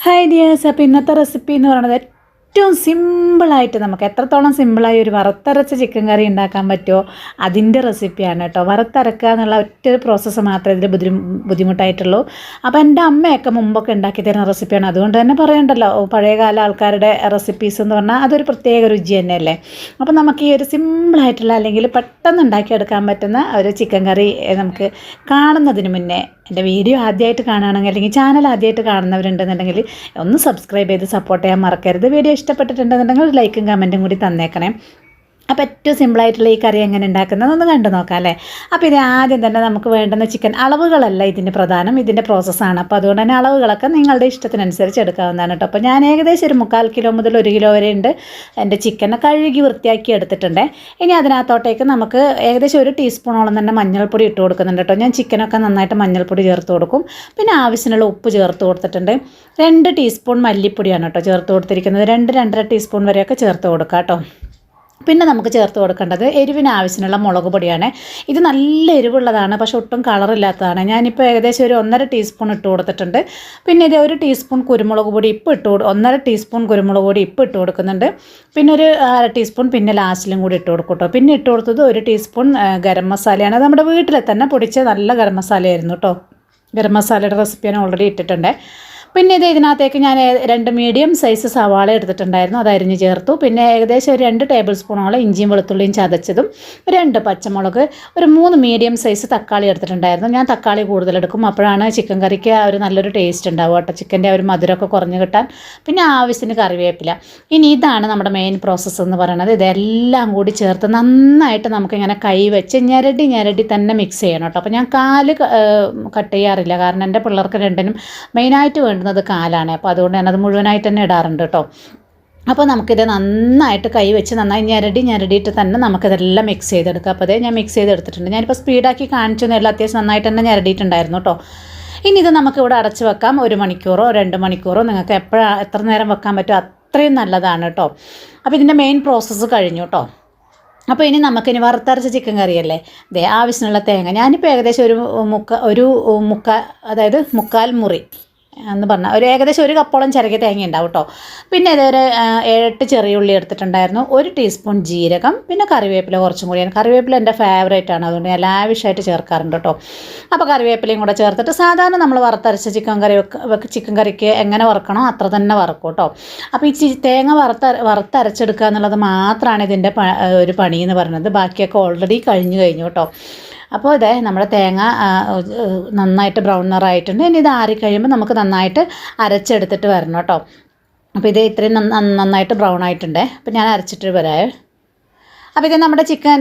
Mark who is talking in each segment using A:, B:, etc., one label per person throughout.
A: Hi dears അപ്പോൾ ഇന്നത്തെ recipe എന്ന് പറയുന്നത് ഏറ്റവും സിമ്പിളായിട്ട് നമുക്ക് എത്രത്തോളം സിമ്പിളായി ഒരു വറുത്തരച്ച ചിക്കൻ കറി ഉണ്ടാക്കാൻ പറ്റുമോ അതിന്റെ റെസിപ്പിയാണ് കേട്ടോ. വറുത്തരക്കുക എന്നുള്ള ഒറ്റ പ്രോസസ്സ് മാത്രമേ ഇതിൽ ബുദ്ധി ബുദ്ധിമുട്ടായിട്ടുള്ളൂ. അപ്പോൾ എന്റെ അമ്മയൊക്കെ മുമ്പൊക്കെ ഉണ്ടാക്കി തരുന്ന റെസിപ്പിയാണ് അതുകൊണ്ട് തന്നെ പറയണ്ടല്ലോ പഴയകാല ആൾക്കാരുടെ റെസിപ്പീസ് എന്ന് പറഞ്ഞാൽ അതൊരു പ്രത്യേക രുചി തന്നെയല്ലേ? അപ്പോൾ നമുക്ക് ഈ ഒരു സിമ്പിളായിട്ടുള്ള അല്ലെങ്കിൽ പെട്ടെന്ന് ഉണ്ടാക്കിയെടുക്കാൻ പറ്റുന്ന ഒരു ചിക്കൻ കറി നമുക്ക് കാണുന്നതിന് മുന്നേ എന്റെ വീഡിയോ ആദ്യമായിട്ട് കാണുകയാണെങ്കിൽ അല്ലെങ്കിൽ ചാനൽ ആദ്യമായിട്ട് കാണുന്നവരുണ്ടെന്നുണ്ടെങ്കിൽ ഒന്ന് സബ്സ്ക്രൈബ് ചെയ്ത് സപ്പോർട്ട് ചെയ്യാൻ മറക്കരുത്. വീഡിയോ ഇഷ്ടപ്പെട്ടിട്ടുണ്ടെന്നുണ്ടെങ്കിൽ ഒരു ലൈക്കും കമന്റും കൂടി തന്നേക്കണേ. അപ്പോൾ ഏറ്റവും സിമ്പിളായിട്ടുള്ള ഈ കറി എങ്ങനെ ഉണ്ടാക്കുന്നത് ഒന്ന് കണ്ടു നോക്കാം അല്ലേ? അപ്പോൾ ഇത് ആദ്യം തന്നെ നമുക്ക് വേണ്ടുന്ന ചിക്കൻ അളവുകളല്ല ഇതിന്റെ പ്രധാനം ഇതിന്റെ പ്രോസസ്സാണ് അപ്പോൾ അതുകൊണ്ട് തന്നെ അളവുകളൊക്കെ നിങ്ങളുടെ ഇഷ്ടത്തിനനുസരിച്ച് എടുക്കാവുന്നതാണ് കേട്ടോ. അപ്പോൾ ഞാൻ ഏകദേശം ഒരു മുക്കാൽ കിലോ മുതൽ ഒരു കിലോ വരെ ഉണ്ട് എന്റെ ചിക്കനെ കഴുകി വൃത്തിയാക്കി എടുത്തിട്ടുണ്ട്. ഇനി അതിനകത്തോട്ടേക്ക് നമുക്ക് ഏകദേശം ഒരു ടീസ്പൂണോളം തന്നെ മഞ്ഞൾപ്പൊടി ഇട്ട് കൊടുക്കുന്നുണ്ട് കേട്ടോ. ഞാൻ ചിക്കനൊക്കെ നന്നായിട്ട് മഞ്ഞൾപ്പൊടി ചേർത്ത് കൊടുക്കും. പിന്നെ ആവശ്യത്തിനുള്ള ഉപ്പ് ചേർത്ത് കൊടുത്തിട്ടുണ്ട്. രണ്ട് ടീസ്പൂൺ മല്ലിപ്പൊടിയാണ് കേട്ടോ ചേർത്ത് കൊടുത്തിരിക്കുന്നത്. രണ്ട് രണ്ടര ടീസ്പൂൺ വരെയൊക്കെ ചേർത്ത് കൊടുക്കാം കേട്ടോ. പിന്നെ നമുക്ക് ചേർത്ത് കൊടുക്കേണ്ടത് എരിവിന് ആവശ്യമുള്ള മുളക് പൊടിയാണ്. ഇത് നല്ല എരിവുള്ളതാണ് പക്ഷെ ഒട്ടും കളറില്ലാത്തതാണ് ഞാനിപ്പോൾ ഏകദേശം ഒരു ഒന്നര ടീസ്പൂൺ ഇട്ട് കൊടുത്തിട്ടുണ്ട്. പിന്നെ ഇത് ഒരു ടീസ്പൂൺ കുരുമുളക് പൊടി ഇപ്പം ഇട്ട് കൊടു ഒന്നര ടീസ്പൂൺ കുരുമുളക് പൊടി ഇപ്പം ഇട്ട് കൊടുക്കുന്നുണ്ട്. പിന്നെ ഒരു അര ടീസ്പൂൺ പിന്നെ ലാസ്റ്റിലും കൂടി ഇട്ട് കൊടുക്കട്ടോ കേട്ടോ. പിന്നെ ഇട്ട് കൊടുത്തത് ഒരു ടീസ്പൂൺ ഗരം മസാലയാണ്. അത് നമ്മുടെ വീട്ടിൽ തന്നെ പൊടിച്ച നല്ല ഗരം മസാലയായിരുന്നു കേട്ടോ. ഗരം മസാലയുടെ റെസിപ്പി ഞാൻ ഓൾറെഡി ഇട്ടിട്ടുണ്ട്. പിന്നെ ഇത് ഇതിനകത്തേക്ക് ഞാൻ രണ്ട് മീഡിയം സൈസ് സവാള എടുത്തിട്ടുണ്ടായിരുന്നു. അത് അരിഞ്ഞ് ചേർത്തു. പിന്നെ ഏകദേശം ഒരു രണ്ട് ടേബിൾ സ്പൂണോളം ഇഞ്ചിയും വെളുത്തുള്ളിയും ചതച്ചതും രണ്ട് പച്ചമുളക് ഒരു മൂന്ന് മീഡിയം സൈസ് തക്കാളി എടുത്തിട്ടുണ്ടായിരുന്നു. ഞാൻ തക്കാളി കൂടുതലെടുക്കും അപ്പോഴാണ് ചിക്കൻ കറിക്ക് ആ ഒരു നല്ലൊരു ടേസ്റ്റ് ഉണ്ടാവുക കേട്ടോ. ചിക്കന്റെ ഒരു മധുരമൊക്കെ കുറഞ്ഞ് കിട്ടാൻ. പിന്നെ ആവശ്യത്തിന് കറിവേപ്പില. ഇനി ഇതാണ് നമ്മുടെ മെയിൻ പ്രോസസ്സ് എന്ന് പറയുന്നത്. ഇതെല്ലാം കൂടി ചേർത്ത് നന്നായിട്ട് നമുക്കിങ്ങനെ കൈ വെച്ച് ഞെരടി ഞെരടി തന്നെ മിക്സ് ചെയ്യണം കേട്ടോ. അപ്പോൾ ഞാൻ കാൽ കട്ട് ചെയ്യാറില്ല. കാരണം എന്റെ പിള്ളേർക്ക് രണ്ടിനും മെയിനായിട്ട് വേണ്ടുന്നത് കാലാണ്. അപ്പോൾ അതുകൊണ്ട് ഞാനത് മുഴുവനായിട്ട് തന്നെ ഇടാറുണ്ട് കേട്ടോ അപ്പോൾ നമുക്കിത് നന്നായിട്ട് കൈ വെച്ച് നന്നായി ഞരടി ഞെരടിയിട്ട് തന്നെ നമുക്കിതെല്ലാം മിക്സ് ചെയ്തെടുക്കാം. അപ്പോൾ അതേ ഞാൻ മിക്സ് ചെയ്തെടുത്തിട്ടുണ്ട്. ഞാനിപ്പോൾ സ്പീഡാക്കി കാണിച്ചു എന്നല്ല അത്യാവശ്യം നന്നായിട്ട് തന്നെ ഞെരടിയിട്ടുണ്ടായിരുന്നു കേട്ടോ ഇനി ഇത് നമുക്കിവിടെ അടച്ച് വെക്കാം. ഒരു മണിക്കൂറോ രണ്ട് മണിക്കൂറോ നിങ്ങൾക്ക് എപ്പോഴാണ് എത്ര നേരം വെക്കാൻ പറ്റുമോ അത്രയും നല്ലതാണ് കേട്ടോ അപ്പോൾ ഇതിന്റെ മെയിൻ പ്രോസസ്സ് കഴിഞ്ഞു കേട്ടോ അപ്പോൾ ഇനി നമുക്കിനി വറുത്തരച്ച ചിക്കൻ കറിയല്ലേ ദേ ആവശ്യമുള്ള തേങ്ങ. ഞാനിപ്പോൾ ഏകദേശം ഒരു മുക്ക ഒരു മുക്ക അതായത് മുക്കാൽ മുറി എന്ന് പറഞ്ഞാൽ ഒരു ഏകദേശം ഒരു കപ്പോളം ചിരകിയ തേങ്ങ ഉണ്ടാവും കേട്ടോ പിന്നെ ഇതൊരു ഏഴെട്ട് ചെറിയ ഉള്ളി എടുത്തിട്ടുണ്ടായിരുന്നു. ഒരു ടീസ്പൂൺ ജീരകം പിന്നെ കറിവേപ്പില കുറച്ചും കൂടിയാണ് കറിവേപ്പില എന്റെ ഫേവറേറ്റ് ആണ്. അതുകൊണ്ട് ഞാൻ ലാവിഷായിട്ട് ചേർക്കാറുണ്ട് കേട്ടോ അപ്പോൾ കറിവേപ്പിലയും കൂടെ ചേർത്തിട്ട് സാധാരണ നമ്മൾ വറുത്തരച്ച ചിക്കൻ കറി ചിക്കൻ കറിക്ക് എങ്ങനെ വറുക്കണോ അത്ര തന്നെ വറക്കും കേട്ടോ അപ്പോൾ ഈ തേങ്ങ വറുത്ത വറുത്തരച്ചെടുക്കുക എന്നുള്ളത് മാത്രമാണ് ഇതിന്റെ ഒരു പണി എന്ന് പറയുന്നത്. ബാക്കിയൊക്കെ ഓൾറെഡി കഴിഞ്ഞു കഴിഞ്ഞു കേട്ടോ അപ്പോൾ ഇതേ നമ്മുടെ തേങ്ങ നന്നായിട്ട് ബ്രൗൺ നിറായിട്ടുണ്ട് ഇനി ഇത് ആറിക്കഴിയുമ്പോൾ നമുക്ക് നന്നായിട്ട് അരച്ചെടുത്തിട്ട് വരണം കേട്ടോ. അപ്പോൾ ഇത് ഇത്രയും നന്നായിട്ട് ബ്രൗൺ ആയിട്ടുണ്ടേ അപ്പോൾ ഞാൻ അരച്ചിട്ട് വരാമേ അപ്പോൾ ഇത് നമ്മുടെ ചിക്കൻ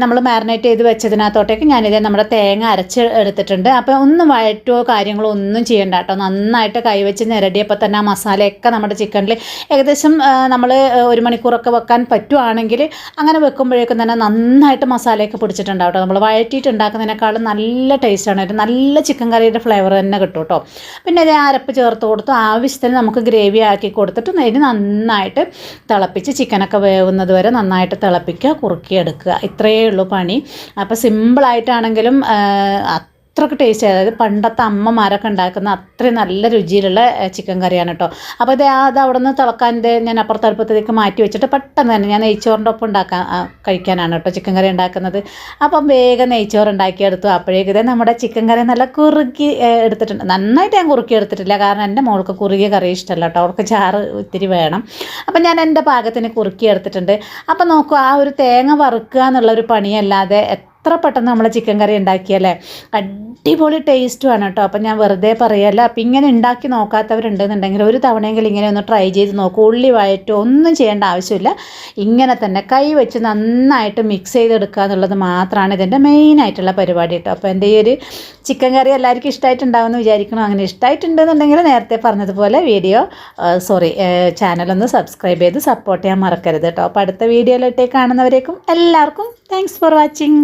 A: നമ്മൾ മാരിനേറ്റ് ചെയ്ത് വെച്ചതിനകത്തോട്ടേക്ക് ഞാനിത് നമ്മുടെ തേങ്ങ അരച്ച് എടുത്തിട്ടുണ്ട്. അപ്പോൾ ഒന്നും വഴറ്റോ കാര്യങ്ങളോ ഒന്നും ചെയ്യണ്ട കേട്ടോ. നന്നായിട്ട് കൈവച്ച് നിരടിയപ്പോൾ തന്നെ ആ മസാലയൊക്കെ നമ്മുടെ ചിക്കനിൽ ഏകദേശം നമ്മൾ ഒരു മണിക്കൂറൊക്കെ വെക്കാൻ പറ്റുവാണെങ്കിൽ അങ്ങനെ വെക്കുമ്പോഴേക്കും തന്നെ നന്നായിട്ട് മസാലയൊക്കെ പിടിച്ചിട്ടുണ്ടാവും കേട്ടോ. നമ്മൾ വഴറ്റിയിട്ടുണ്ടാക്കുന്നതിനേക്കാളും നല്ല ടേസ്റ്റാണ് ഒരു നല്ല ചിക്കൻ കറിയുടെ ഫ്ലേവർ തന്നെ കിട്ടും കേട്ടോ. പിന്നെ ഇത് അരപ്പ് ചേർത്ത് കൊടുത്തു. ആവശ്യത്തിന് നമുക്ക് ഗ്രേവി ആക്കി കൊടുത്തിട്ട് ഇതിന് നന്നായിട്ട് തിളപ്പിച്ച് ചിക്കനൊക്കെ വേവുന്നത് വരെ നന്നായിട്ട് തിളപ്പിക്കുക കുറുക്കിയെടുക്കുക. ഇത്രയേ ഉള്ളൂ പണി. അപ്പോൾ സിമ്പിളായിട്ടാണെങ്കിലും അത്രയ്ക്ക് ടേസ്റ്റ് അതായത് പണ്ടത്തെ അമ്മമാരൊക്കെ ഉണ്ടാക്കുന്ന അത്രയും നല്ല രുചിയിലുള്ള ചിക്കൻ കറിയാണ് കേട്ടോ അപ്പോൾ ഇത് അത് അവിടെ നിന്ന് തിളക്കാന്റെ ഞാൻ അപ്പുറത്ത് അടുപ്പത്തേക്ക് മാറ്റി വെച്ചിട്ട് പെട്ടെന്ന് തന്നെ ഞാൻ നെയ്ച്ചോറിന്റെ ഒപ്പം ഉണ്ടാക്കാൻ കഴിക്കാനാണ് കേട്ടോ ചിക്കൻ കറി ഉണ്ടാക്കുന്നത്. അപ്പം വേഗം നെയ്ച്ചോറ് ഉണ്ടാക്കിയെടുത്തു. അപ്പോഴേക്കും ഇതേ നമ്മുടെ ചിക്കൻ കറി നല്ല കുറുക്കി എടുത്തിട്ടുണ്ട്. നന്നായിട്ട് ഞാൻ കുറുക്കി എടുത്തിട്ടില്ല. കാരണം എന്റെ മോൾക്ക് കുറുകിയ കറി ഇഷ്ടമല്ല കേട്ടോ അവൾക്ക് ചാറ് ഇത്തിരി വേണം. അപ്പം ഞാൻ എന്റെ പാകത്തിന് കുറുക്കി എടുത്തിട്ടുണ്ട്. അപ്പം നോക്കൂ ആ ഒരു തേങ്ങ വറുക്കുക എന്നുള്ളൊരു പണിയല്ലാതെ എത്ര പെട്ടെന്ന് നമ്മൾ ചിക്കൻ കറി ഉണ്ടാക്കിയല്ലേ? അടിപൊളി ടേസ്റ്റുമാണ് കേട്ടോ അപ്പം ഞാൻ വെറുതെ പറയല്ല. അപ്പം ഇങ്ങനെ ഉണ്ടാക്കി നോക്കാത്തവരുണ്ടെന്നുണ്ടെങ്കിൽ ഒരു തവണയെങ്കിലും ഇങ്ങനെ ഒന്ന് ട്രൈ ചെയ്ത് നോക്കൂ. ഉള്ളി വഴറ്റോ ഒന്നും ചെയ്യേണ്ട ആവശ്യമില്ല. ഇങ്ങനെ തന്നെ കൈ വെച്ച് നന്നായിട്ട് മിക്സ് ചെയ്തെടുക്കുക എന്നുള്ളത് മാത്രമാണ് ഇതിന്റെ മെയിനായിട്ടുള്ള പരിപാടി കേട്ടോ അപ്പോൾ എന്റെ ഈ ഒരു ചിക്കൻ കറി എല്ലാവർക്കും ഇഷ്ടമായിട്ടുണ്ടാവുമെന്ന് വിചാരിക്കണം അങ്ങനെ ഇഷ്ടമായിട്ടുണ്ടെന്നുണ്ടെങ്കിൽ നേരത്തെ പറഞ്ഞതുപോലെ വീഡിയോ സോറി ചാനലൊന്ന് സബ്സ്ക്രൈബ് ചെയ്ത് സപ്പോർട്ട് ചെയ്യാൻ മറക്കരുത് കേട്ടോ അപ്പോൾ അടുത്ത വീഡിയോയിലോട്ടേ കാണുന്നവരേക്കും എല്ലാവർക്കും താങ്ക്സ് ഫോർ വാച്ചിങ്